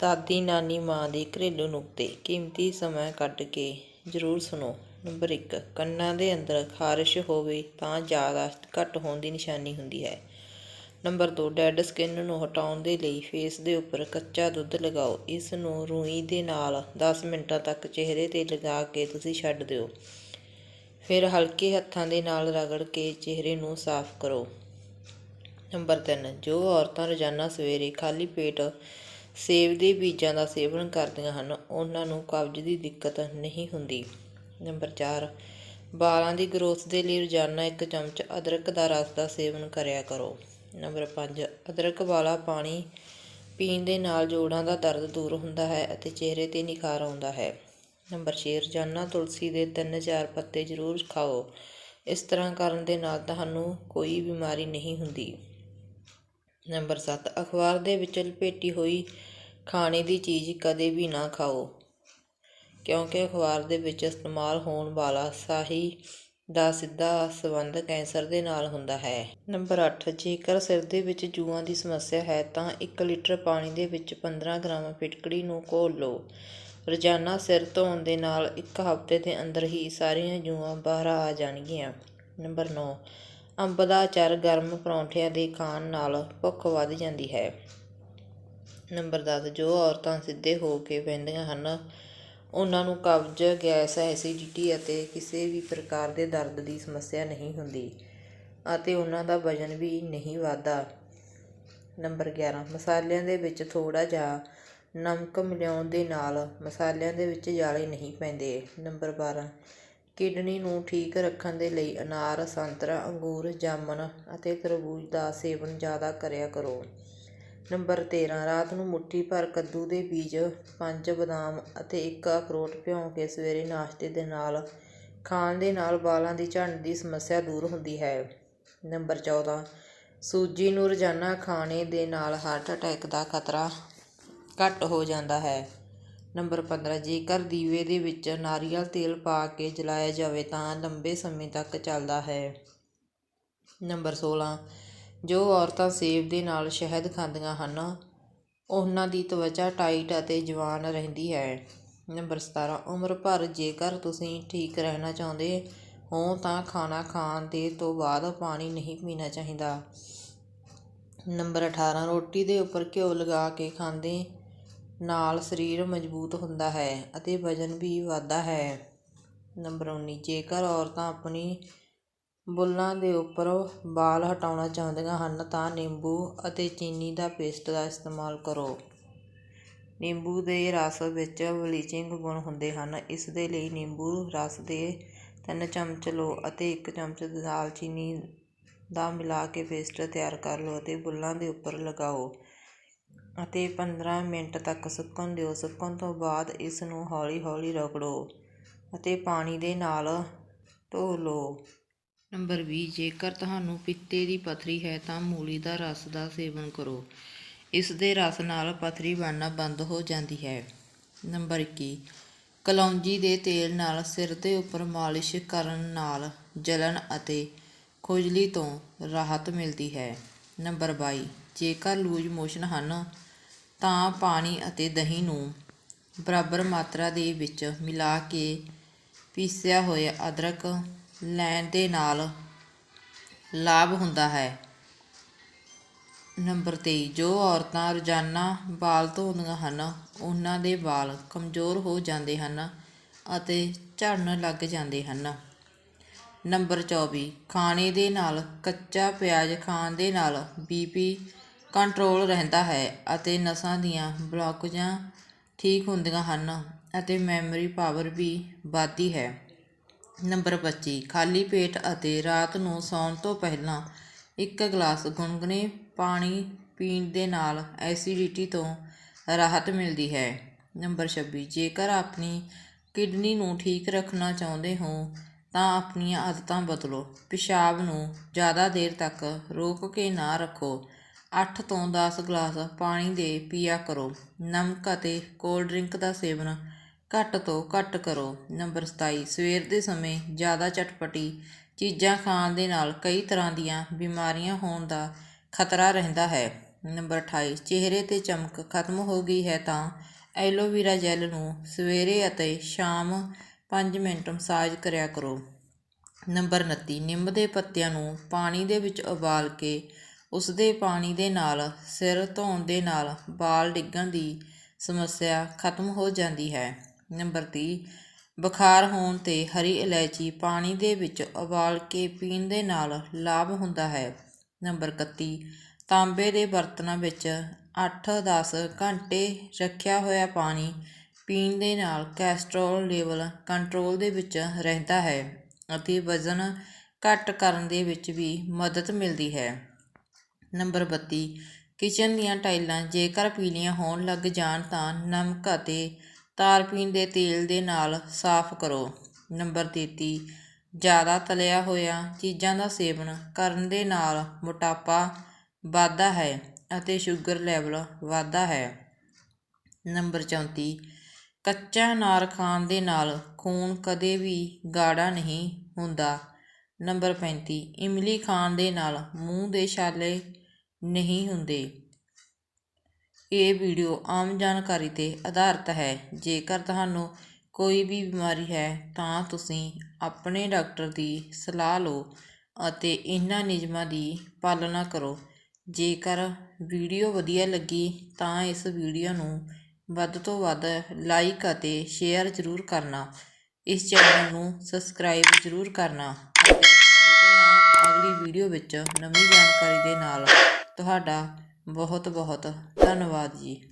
ਦਾਦੀ ਨਾਨੀ ਮਾਂ ਦੇ ਘਰੇਲੂ ਨੁਕਤੇ। ਕੀਮਤੀ ਸਮਾਂ ਕੱਢ ਕੇ ਜ਼ਰੂਰ ਸੁਣੋ। ਨੰਬਰ ਇੱਕ, ਕੰਨਾਂ ਦੇ ਅੰਦਰ ਖਾਰਿਸ਼ ਹੋਵੇ ਤਾਂ ਯਾਦਾਸ਼ਤ ਘੱਟ ਹੋਣ ਦੀ ਨਿਸ਼ਾਨੀ ਹੁੰਦੀ ਹੈ। ਨੰਬਰ ਦੋ, ਡੈਡ ਸਕਿਨ ਨੂੰ ਹਟਾਉਣ ਦੇ ਲਈ ਫੇਸ ਦੇ ਉੱਪਰ ਕੱਚਾ ਦੁੱਧ ਲਗਾਓ। ਇਸ ਨੂੰ ਰੂਈ ਦੇ ਨਾਲ 10 ਮਿੰਟਾਂ ਤੱਕ ਚਿਹਰੇ 'ਤੇ ਲਗਾ ਕੇ ਤੁਸੀਂ ਛੱਡ ਦਿਓ। ਫਿਰ ਹਲਕੇ ਹੱਥਾਂ ਦੇ ਨਾਲ ਰਗੜ ਕੇ ਚਿਹਰੇ ਨੂੰ ਸਾਫ਼ ਕਰੋ। ਨੰਬਰ 3 ਜੋ ਔਰਤਾਂ ਰੋਜ਼ਾਨਾ ਸਵੇਰੇ ਖਾਲੀ ਪੇਟ ਸੇਬ ਦੇ ਬੀਜਾਂ ਦਾ ਸੇਵਨ ਕਰਦੀਆਂ ਹਨ, ਉਹਨਾਂ ਨੂੰ ਕਬਜ਼ ਦੀ ਦਿੱਕਤ ਨਹੀਂ ਹੁੰਦੀ। ਨੰਬਰ ਚਾਰ, ਵਾਲਾਂ ਦੀ ਗਰੋਥ ਦੇ ਲਈ ਰੋਜ਼ਾਨਾ ਇੱਕ ਚਮਚ ਅਦਰਕ ਦਾ ਰਸ ਦਾ ਸੇਵਨ ਕਰਿਆ ਕਰੋ। ਨੰਬਰ 5 ਅਦਰਕ ਵਾਲਾ ਪਾਣੀ ਪੀਣ ਦੇ ਨਾਲ ਜੋੜਾਂ ਦਾ ਦਰਦ ਦੂਰ ਹੁੰਦਾ ਹੈ ਅਤੇ ਚਿਹਰੇ 'ਤੇ ਨਿਖਾਰ ਆਉਂਦਾ ਹੈ। ਨੰਬਰ 6 ਰੋਜ਼ਾਨਾ ਤੁਲਸੀ ਦੇ 3-4 ਪੱਤੇ ਜ਼ਰੂਰ ਖਾਓ। ਇਸ ਤਰ੍ਹਾਂ ਕਰਨ ਦੇ ਨਾਲ ਤੁਹਾਨੂੰ ਕੋਈ ਬਿਮਾਰੀ ਨਹੀਂ ਹੁੰਦੀ। ਨੰਬਰ 7 ਅਖਬਾਰ ਦੇ ਵਿੱਚ ਲਪੇਟੀ ਹੋਈ ਖਾਣੇ ਦੀ ਚੀਜ਼ ਕਦੇ ਵੀ ਨਾ ਖਾਓ, ਕਿਉਂਕਿ ਅਖਬਾਰ ਦੇ ਵਿੱਚ ਇਸਤੇਮਾਲ ਹੋਣ ਵਾਲਾ ਸਾਹੀ ਦਾ ਸਿੱਧਾ ਸੰਬੰਧ ਕੈਂਸਰ ਦੇ ਨਾਲ ਹੁੰਦਾ ਹੈ। ਨੰਬਰ ਅੱਠ, ਜੇਕਰ ਸਿਰ ਦੇ ਵਿੱਚ ਜੂਆਂ ਦੀ ਸਮੱਸਿਆ ਹੈ ਤਾਂ ਇੱਕ ਲੀਟਰ ਪਾਣੀ ਦੇ ਵਿੱਚ 15 ਗ੍ਰਾਮ ਫਿਟਕੜੀ ਨੂੰ ਘੋਲ ਲਓ। ਰੋਜ਼ਾਨਾ ਸਿਰ ਧੋਣ ਦੇ ਨਾਲ ਇੱਕ ਹਫ਼ਤੇ ਦੇ ਅੰਦਰ ਹੀ ਸਾਰੀਆਂ ਜੂਆਂ ਬਾਹਰ ਆ ਜਾਣਗੀਆਂ। ਨੰਬਰ 9 ਅੰਬ ਦਾ ਅਚਾਰ ਗਰਮ ਪਰੌਂਠਿਆਂ ਦੇ ਖਾਣ ਨਾਲ ਭੁੱਖ ਵੱਧ ਜਾਂਦੀ ਹੈ। ਨੰਬਰ 10 ਜੋ ਔਰਤਾਂ ਸਿੱਧੇ ਹੋ ਕੇ ਬਹਿੰਦੀਆਂ ਹਨ। ਉਹਨਾਂ ਨੂੰ ਕਬਜ਼, ਗੈਸ, ਐਸਿਡਿਟੀ ਅਤੇ ਕਿਸੇ ਵੀ ਪ੍ਰਕਾਰ ਦੇ ਦਰਦ ਦੀ ਸਮੱਸਿਆ ਨਹੀਂ ਹੁੰਦੀ ਅਤੇ ਉਹਨਾਂ ਦਾ ਵਜ਼ਨ ਵੀ ਨਹੀਂ ਵੱਧਦਾ। ਨੰਬਰ 11 ਮਸਾਲਿਆਂ ਦੇ ਵਿੱਚ ਥੋੜਾ ਜਿਹਾ ਨਮਕ ਮਿਲਾਉਣ ਦੇ ਨਾਲ ਮਸਾਲਿਆਂ ਦੇ ਵਿੱਚ ਜਾਲੇ ਨਹੀਂ ਪੈਂਦੇ। ਨੰਬਰ 12 ਕਿਡਨੀ ਨੂੰ ਠੀਕ ਰੱਖਣ ਦੇ ਲਈ ਅਨਾਰ, ਸੰਤਰਾ, ਅੰਗੂਰ ਜਾਮਨ ਅਤੇ ਤਰਬੂਜ ਦਾ ਸੇਵਨ ਜ਼ਿਆਦਾ ਕਰਿਆ ਕਰੋ। ਨੰਬਰ 13 ਰਾਤ ਨੂੰ ਮੁੱਠੀ ਭਰ ਕੱਦੂ ਦੇ ਬੀਜ, ਪੰਜ ਬਦਾਮ ਅਤੇ ਇੱਕ ਅਖਰੋਟ ਭਿਉਂ ਕੇ ਸਵੇਰੇ ਨਾਸ਼ਤੇ ਦੇ ਨਾਲ ਖਾਣ ਦੇ ਨਾਲ ਵਾਲਾਂ ਦੀ ਝੜਨ ਦੀ ਸਮੱਸਿਆ ਦੂਰ ਹੁੰਦੀ ਹੈ। ਨੰਬਰ 14 ਸੂਜੀ ਨੂੰ ਰੋਜ਼ਾਨਾ ਖਾਣੇ ਦੇ ਨਾਲ ਹਾਰਟ ਅਟੈਕ ਦਾ ਖਤਰਾ ਘੱਟ ਹੋ ਜਾਂਦਾ ਹੈ। ਨੰਬਰ 15 ਜੇਕਰ ਦੀਵੇ ਦੇ ਵਿੱਚ ਨਾਰੀਅਲ ਤੇਲ ਪਾ ਕੇ ਜਲਾਇਆ ਜਾਵੇ ਤਾਂ ਲੰਬੇ ਸਮੇਂ ਤੱਕ ਚੱਲਦਾ ਹੈ। ਨੰਬਰ 16 ਜੋ ਔਰਤਾਂ ਸੇਬ ਦੇ ਨਾਲ ਸ਼ਹਿਦ ਖਾਂਦੀਆਂ ਹਨ, ਉਹਨਾਂ ਦੀ ਤਵਚਾ ਟਾਈਟ ਅਤੇ ਜਵਾਨ ਰਹਿੰਦੀ ਹੈ। ਨੰਬਰ 17 ਉਮਰ ਭਰ ਜੇਕਰ ਤੁਸੀਂ ਠੀਕ ਰਹਿਣਾ ਚਾਹੁੰਦੇ ਹੋ ਤਾਂ ਖਾਣਾ ਖਾਣ ਦੇ ਤੋਂ ਬਾਅਦ ਪਾਣੀ ਨਹੀਂ ਪੀਣਾ ਚਾਹੀਦਾ। ਨੰਬਰ 18 ਰੋਟੀ ਦੇ ਉੱਪਰ ਘਿਓ ਲਗਾ ਕੇ ਖਾਂਦੇ ਨਾਲ ਸਰੀਰ ਮਜ਼ਬੂਤ ਹੁੰਦਾ ਹੈ ਅਤੇ ਵਜ਼ਨ ਵੀ ਵੱਧਦਾ ਹੈ। ਨੰਬਰ 19 ਜੇਕਰ ਔਰਤਾਂ ਆਪਣੀ ਬੁੱਲ੍ਹਾਂ ਦੇ ਉੱਪਰ ਵਾਲ ਹਟਾਉਣਾ ਚਾਹੁੰਦੀਆਂ ਹਨ ਤਾਂ ਨਿੰਬੂ ਅਤੇ ਚੀਨੀ ਦਾ ਪੇਸਟ ਦਾ ਇਸਤੇਮਾਲ ਕਰੋ। ਨਿੰਬੂ ਦੇ ਰਸ ਵਿੱਚ ਬਲੀਚਿੰਗ ਗੁਣ ਹੁੰਦੇ ਹਨ। ਇਸ ਦੇ ਲਈ ਨਿੰਬੂ ਰਸ ਦੇ ਤਿੰਨ ਚਮਚ ਲਓ ਅਤੇ ਇੱਕ ਚਮਚ ਦਾਲਚੀਨੀ ਦਾ ਮਿਲਾ ਕੇ ਪੇਸਟ ਤਿਆਰ ਕਰ ਲਓ ਅਤੇ ਬੁੱਲ੍ਹਾਂ ਦੇ ਉੱਪਰ ਲਗਾਓ ਅਤੇ 15 ਮਿੰਟ ਤੱਕ ਸੁੱਕਣ ਦਿਓ। ਸੁੱਕਣ ਤੋਂ ਬਾਅਦ ਇਸ ਨੂੰ ਹੌਲੀ ਹੌਲੀ ਰਗੜੋ ਅਤੇ ਪਾਣੀ ਦੇ ਨਾਲ ਧੋ ਲਓ। ਨੰਬਰ 20 ਜੇਕਰ ਤੁਹਾਨੂੰ ਪਿੱਤੇ ਦੀ ਪਥਰੀ ਹੈ ਤਾਂ ਮੂਲੀ ਦਾ ਰਸ ਦਾ ਸੇਵਨ ਕਰੋ। ਇਸ ਦੇ ਰਸ ਨਾਲ ਪਥਰੀ ਬਣਨਾ ਬੰਦ ਹੋ ਜਾਂਦੀ ਹੈ। ਨੰਬਰ 21 ਕਲੌਂਜੀ ਦੇ ਤੇਲ ਨਾਲ ਸਿਰ ਦੇ ਉੱਪਰ ਮਾਲਿਸ਼ ਕਰਨ ਨਾਲ ਜਲਨ ਅਤੇ ਖੋਜਲੀ ਤੋਂ ਰਾਹਤ ਮਿਲਦੀ ਹੈ। ਨੰਬਰ 22 ਜੇਕਰ ਲੂਜ ਮੋਸ਼ਨ ਹਨ, ਤਾਂ ਪਾਣੀ ਅਤੇ ਦਹੀਂ ਨੂੰ ਬਰਾਬਰ ਮਾਤਰਾ ਦੇ ਵਿੱਚ ਮਿਲਾ ਕੇ ਪੀਸਿਆ ਹੋਇਆ ਅਦਰਕ ਲੈਣ ਦੇ ਨਾਲ ਲਾਭ ਹੁੰਦਾ ਹੈ। ਨੰਬਰ 23 ਜੋ ਔਰਤਾਂ ਰੋਜ਼ਾਨਾ ਵਾਲ ਧੋਂਦੀਆਂ ਹਨ, ਉਹਨਾਂ ਦੇ ਵਾਲ ਕਮਜ਼ੋਰ ਹੋ ਜਾਂਦੇ ਹਨ ਅਤੇ ਝੜਨ ਲੱਗ ਜਾਂਦੇ ਹਨ। ਨੰਬਰ 24 ਖਾਣੇ ਦੇ ਨਾਲ ਕੱਚਾ ਪਿਆਜ਼ ਖਾਣ ਦੇ ਨਾਲ ਬੀਪੀ ਕੰਟਰੋਲ ਰਹਿੰਦਾ ਹੈ ਅਤੇ ਨਸਾਂ ਦੀਆਂ ਬਲੌਕੇਜਾਂ ਠੀਕ ਹੁੰਦੀਆਂ ਹਨ ਅਤੇ ਮੈਮਰੀ ਪਾਵਰ ਵੀ ਵੱਧਦੀ ਹੈ। ਨੰਬਰ 25 ਖਾਲੀ ਪੇਟ ਅਤੇ ਰਾਤ ਨੂੰ ਸੌਣ ਤੋਂ ਪਹਿਲਾਂ ਇੱਕ ਗਲਾਸ ਗੁਨਗੁਨੇ ਪਾਣੀ ਪੀਣ ਦੇ ਨਾਲ ਐਸਿਡਿਟੀ ਤੋਂ ਰਾਹਤ ਮਿਲਦੀ ਹੈ। ਨੰਬਰ 26 ਜੇਕਰ ਆਪਣੀ ਕਿਡਨੀ ਨੂੰ ਠੀਕ ਰੱਖਣਾ ਚਾਹੁੰਦੇ ਹੋ, ਤਾਂ ਆਪਣੀਆਂ ਆਦਤਾਂ ਬਦਲੋ। ਪਿਸ਼ਾਬ ਨੂੰ ਜ਼ਿਆਦਾ ਦੇਰ ਤੱਕ ਰੋਕ ਕੇ ਨਾ ਰੱਖੋ। 8 ਤੋਂ 10 ਗਲਾਸ ਪਾਣੀ ਦੇ ਪੀਆ ਕਰੋ। ਨਮਕ ਅਤੇ ਕੋਲਡ ਡਰਿੰਕ ਦਾ ਸੇਵਨ ਘੱਟ ਤੋਂ ਘੱਟ ਕਰੋ। ਨੰਬਰ 27 ਸਵੇਰ ਦੇ ਸਮੇਂ ਜ਼ਿਆਦਾ ਚਟਪਟੀ ਚੀਜ਼ਾਂ ਖਾਣ ਦੇ ਨਾਲ ਕਈ ਤਰ੍ਹਾਂ ਦੀਆਂ ਬਿਮਾਰੀਆਂ ਹੋਣ ਦਾ ਖਤਰਾ ਰਹਿੰਦਾ ਹੈ। ਨੰਬਰ 28 ਚਿਹਰੇ ਤੇ ਚਮਕ ਖਤਮ ਹੋ ਗਈ ਹੈ ਤਾਂ ਐਲੋਵੀਰਾ ਜੈਲ ਨੂੰ ਸਵੇਰੇ ਅਤੇ ਸ਼ਾਮ 5 ਮਿੰਟ ਮਸਾਜ ਕਰਿਆ ਕਰੋ। ਨੰਬਰ 29 ਨਿੰਮ ਦੇ ਪੱਤਿਆਂ ਨੂੰ ਪਾਣੀ ਦੇ ਵਿੱਚ ਉਬਾਲ ਕੇ ਉਸ ਦੇ ਪਾਣੀ ਦੇ ਨਾਲ, ਸਿਰ ਧੋਣ ਦੇ ਨਾਲ ਵਾਲ ਡਿੱਗਣ ਦੀ ਸਮੱਸਿਆ ਖਤਮ ਹੋ ਜਾਂਦੀ ਹੈ। ਨੰਬਰ 30 ਬੁਖਾਰ ਹੋਣ ਤੇ ਹਰੀ ਇਲਾਇਚੀ ਪਾਣੀ ਦੇ ਵਿੱਚ ਉਬਾਲ ਕੇ ਪੀਣ ਦੇ ਨਾਲ ਲਾਭ ਹੁੰਦਾ ਹੈ। ਨੰਬਰ 31 ਤਾਂਬੇ ਦੇ ਬਰਤਨਾਂ ਵਿੱਚ 8-10 ਘੰਟੇ ਰੱਖਿਆ ਹੋਇਆ ਪਾਣੀ ਪੀਣ ਦੇ ਨਾਲ ਕੈਸਟਰੋਲ ਲੈਵਲ ਕੰਟਰੋਲ ਦੇ ਵਿੱਚ ਰਹਿੰਦਾ ਹੈ ਅਤੇ ਵਜ਼ਨ ਘੱਟ ਕਰਨ ਦੇ ਵਿੱਚ ਵੀ ਮਦਦ ਮਿਲਦੀ ਹੈ। ਨੰਬਰ 32 ਕਿਚਨ ਦੀਆਂ ਟਾਈਲਾਂ ਜੇਕਰ ਪੀਲੀਆਂ ਹੋਣ ਲੱਗ ਜਾਣ ਤਾਂ ਨਮਕ ਅਤੇ ਤਾਰਪੀਨ ਦੇ ਤੇਲ ਦੇ ਨਾਲ ਸਾਫ਼ ਕਰੋ। ਨੰਬਰ 33 ਜ਼ਿਆਦਾ ਤਲਿਆ ਹੋਇਆ ਚੀਜ਼ਾਂ ਦਾ ਸੇਵਨ ਕਰਨ ਦੇ ਨਾਲ ਮੋਟਾਪਾ ਵੱਧਦਾ ਹੈ ਅਤੇ ਸ਼ੂਗਰ ਲੈਵਲ ਵੱਧਦਾ ਹੈ। ਨੰਬਰ 34 ਕੱਚਾ ਅਨਾਰ ਖਾਣ ਦੇ ਨਾਲ ਖੂਨ ਕਦੇ ਵੀ ਗਾੜਾ ਨਹੀਂ ਹੁੰਦਾ। ਨੰਬਰ 35 ਇਮਲੀ ਖਾਣ ਦੇ ਨਾਲ ਮੂੰਹ ਦੇ ਛਾਲੇ ਨਹੀਂ ਹੁੰਦੇ। ਇਹ ਵੀਡੀਓ ਆਮ ਜਾਣਕਾਰੀ ਤੇ ਆਧਾਰਿਤ ਹੈ। ਜੇਕਰ ਤੁਹਾਨੂੰ ਕੋਈ ਵੀ ਬਿਮਾਰੀ ਹੈ, ਤਾਂ ਤੁਸੀਂ ਆਪਣੇ ਡਾਕਟਰ ਦੀ ਸਲਾਹ ਲਓ ਅਤੇ ਇਹਨਾਂ ਨਿਯਮਾਂ ਦੀ ਪਾਲਣਾ ਕਰੋ। ਜੇਕਰ ਵੀਡੀਓ ਵਧੀਆ ਲੱਗੀ, ਤਾਂ ਇਸ ਵੀਡੀਓ ਨੂੰ ਵੱਧ ਤੋਂ ਵੱਧ ਲਾਈਕ ਅਤੇ ਸ਼ੇਅਰ ਜ਼ਰੂਰ ਕਰਨਾ। ਇਸ ਚੈਨਲ ਨੂੰ ਸਬਸਕ੍ਰਾਈਬ ਜ਼ਰੂਰ ਕਰਨਾ ਅਤੇ ਮਿਲਦੇ ਹਾਂ ਅਗਲੀ ਵੀਡੀਓ ਵਿੱਚ ਨਵੀਂ ਜਾਣਕਾਰੀ ਦੇ ਨਾਲ। ਤੁਹਾਡਾ ਬਹੁਤ ਬਹੁਤ ਧੰਨਵਾਦ ਜੀ।